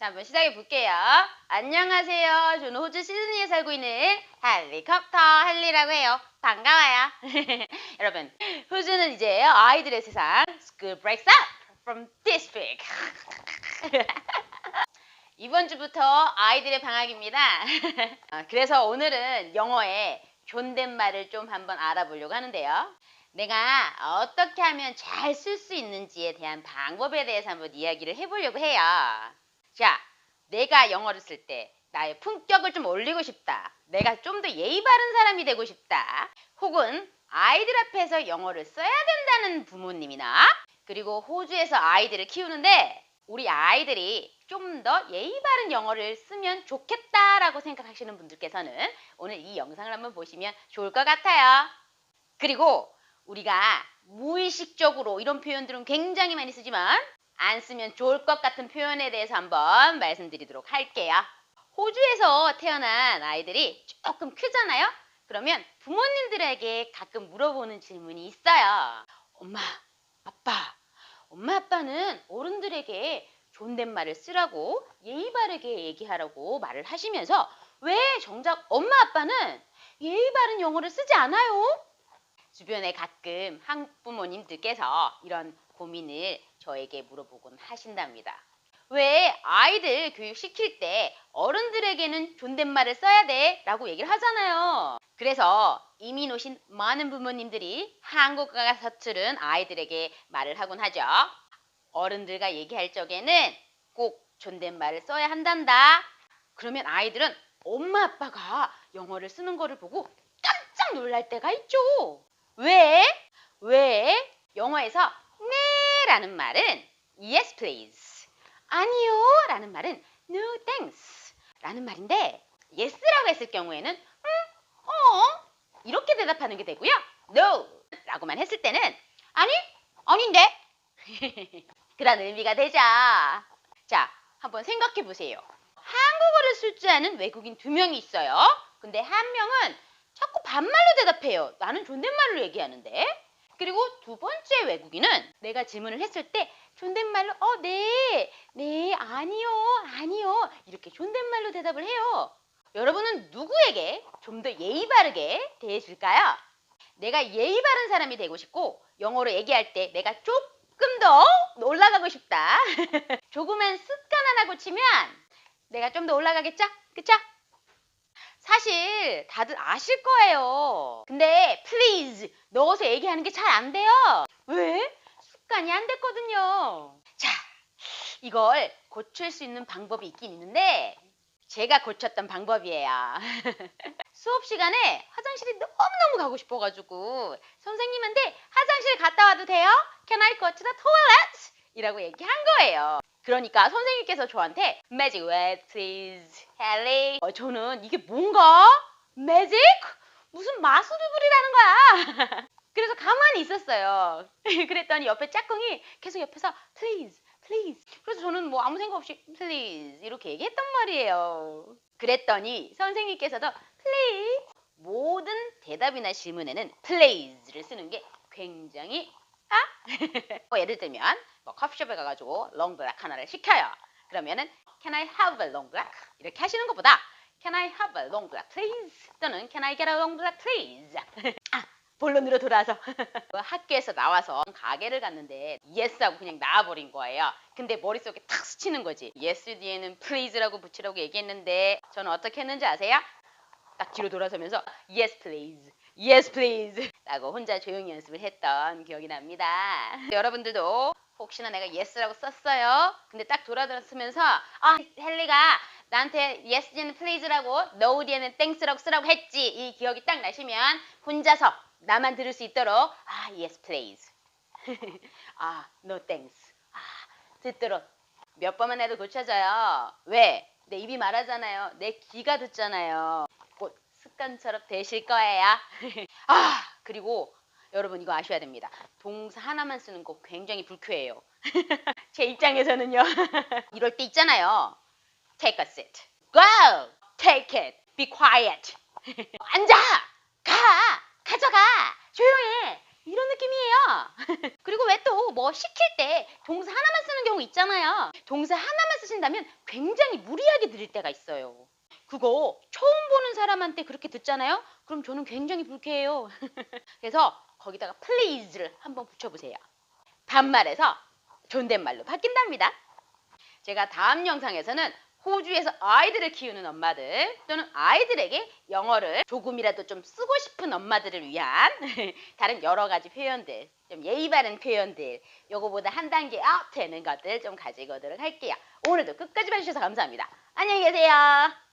자, 한번 시작해 볼게요. 안녕하세요. 저는 호주 시드니에 살고 있는 헬리콥터 헬리라고 해요. 반가워요. 여러분, 호주는 이제 아이들의 세상 School breaks up from this week. 이번 주부터 아이들의 방학입니다. 아, 그래서 오늘은 영어의 존댓말을 좀 한번 알아보려고 하는데요. 내가 어떻게 하면 잘 쓸 수 있는지에 대한 방법에 대해서 한번 이야기를 해보려고 해요. 자, 내가 영어를 쓸 때 나의 품격을 좀 올리고 싶다. 내가 좀 더 예의 바른 사람이 되고 싶다. 혹은 아이들 앞에서 영어를 써야 된다는 부모님이나 그리고 호주에서 아이들을 키우는데 우리 아이들이 좀 더 예의 바른 영어를 쓰면 좋겠다라고 생각하시는 분들께서는 오늘 이 영상을 한번 보시면 좋을 것 같아요. 그리고 우리가 무의식적으로 이런 표현들은 굉장히 많이 쓰지만 안 쓰면 좋을 것 같은 표현에 대해서 한번 말씀드리도록 할게요. 호주에서 태어난 아이들이 조금 크잖아요? 그러면 부모님들에게 가끔 물어보는 질문이 있어요. 엄마, 아빠, 엄마, 아빠는 어른들에게 존댓말을 쓰라고 예의 바르게 얘기하라고 말을 하시면서 왜 정작 엄마, 아빠는 예의 바른 영어를 쓰지 않아요? 주변에 가끔 한국 부모님들께서 이런 고민을 저에게 물어보곤 하신답니다. 왜 아이들 교육시킬 때 어른들에게는 존댓말을 써야 돼? 라고 얘기를 하잖아요. 그래서 이민 오신 많은 부모님들이 한국어가 서투른 아이들에게 말을 하곤 하죠. 어른들과 얘기할 적에는 꼭 존댓말을 써야 한단다. 그러면 아이들은 엄마 아빠가 영어를 쓰는 거를 보고 깜짝 놀랄 때가 있죠. 왜? 왜? 영어에서 네 라는 말은 yes please. 아니요 라는 말은 no thanks 라는 말인데 yes라고 했을 경우에는 음, 어 이렇게 대답하는 게 되고요. no 라고만 했을 때는 아니 아닌데? 그런 의미가 되죠. 자 한번 생각해 보세요. 한국어를 쓸 줄 아는 외국인 두 명이 있어요. 근데 한 명은 자꾸 반말로 대답해요. 나는 존댓말로 얘기하는데 그리고 두 번째 외국인은 내가 질문을 했을 때 존댓말로 어, 네, 네, 아니요, 아니요 이렇게 존댓말로 대답을 해요. 여러분은 누구에게 좀 더 예의 바르게 대해줄까요? 내가 예의 바른 사람이 되고 싶고 영어로 얘기할 때 내가 조금 더 올라가고 싶다. 조그만 습관 하나 고치면 내가 좀 더 올라가겠죠? 그쵸? 사실 다들 아실 거예요. 근데 please 넣어서 얘기하는 게 잘 안 돼요. 왜? 습관이 안 됐거든요. 자, 이걸 고칠 수 있는 방법이 있긴 있는데 제가 고쳤던 방법이에요. 수업 시간에 화장실이 너무너무 가고 싶어가지고 선생님한테 화장실 갔다 와도 돼요? Can I go to the toilet? 이라고 얘기한 거예요. 그러니까 선생님께서 저한테 magic word please, 헨리. 어, 저는 이게 뭔가? magic? 무슨 마술을 부리라는 거야. 그래서 가만히 있었어요. 그랬더니 옆에 짝꿍이 계속 옆에서 please, please. 그래서 저는 뭐 아무 생각 없이 please 이렇게 얘기했단 말이에요. 그랬더니 선생님께서도 please 모든 대답이나 질문에는 please를 쓰는 게 굉장히 아? 뭐 예를 들면 뭐 커피숍에 가가지고 롱블랙 하나를 시켜요. 그러면은 Can I have a long black? 이렇게 하시는 것보다 Can I have a long black please? 또는 Can I get a long black please? 아, 본론으로 돌아서 그 학교에서 나와서 가게를 갔는데 yes하고 그냥 나와버린 거예요. 근데 머릿속에 탁 스치는 거지. yes 뒤에는 please라고 붙이라고 얘기했는데 저는 어떻게 했는지 아세요? 딱 뒤로 돌아서면서 yes please, yes please 라고 혼자 조용히 연습을 했던 기억이 납니다. 여러분들도 혹시나 내가 yes라고 썼어요. 근데 딱 돌아들었으면서 아 헨리가 나한테 yes 뒤에는 please라고 no 뒤에는 thanks라고 쓰라고 했지 이 기억이 딱 나시면 혼자서 나만 들을 수 있도록 아 yes please 아 no thanks 아 듣도록 몇 번만 해도 고쳐져요. 왜? 내 입이 말하잖아요. 내 귀가 듣잖아요. 곧 습관처럼 되실 거예요. 아 그리고 여러분 이거 아셔야 됩니다. 동사 하나만 쓰는 거 굉장히 불쾌해요. 제 입장에서는요. 이럴 때 있잖아요. Take a seat. Go. Take it. Be quiet. 앉아. 가. 가져가. 조용해. 이런 느낌이에요. 그리고 왜 또 뭐 시킬 때 동사 하나만 쓰는 경우 있잖아요. 동사 하나만 쓰신다면 굉장히 무리하게 들릴 때가 있어요. 그거 처음 보는 사람한테 그렇게 듣잖아요. 그럼 저는 굉장히 불쾌해요. 그래서 거기다가 please를 한번 붙여보세요. 반말에서 존댓말로 바뀐답니다. 제가 다음 영상에서는 호주에서 아이들을 키우는 엄마들 또는 아이들에게 영어를 조금이라도 좀 쓰고 싶은 엄마들을 위한 다른 여러 가지 표현들, 좀 예의 바른 표현들, 요거보다 한 단계 업 되는 것들 좀 가지고 오도록 할게요. 오늘도 끝까지 봐주셔서 감사합니다. 안녕히 계세요.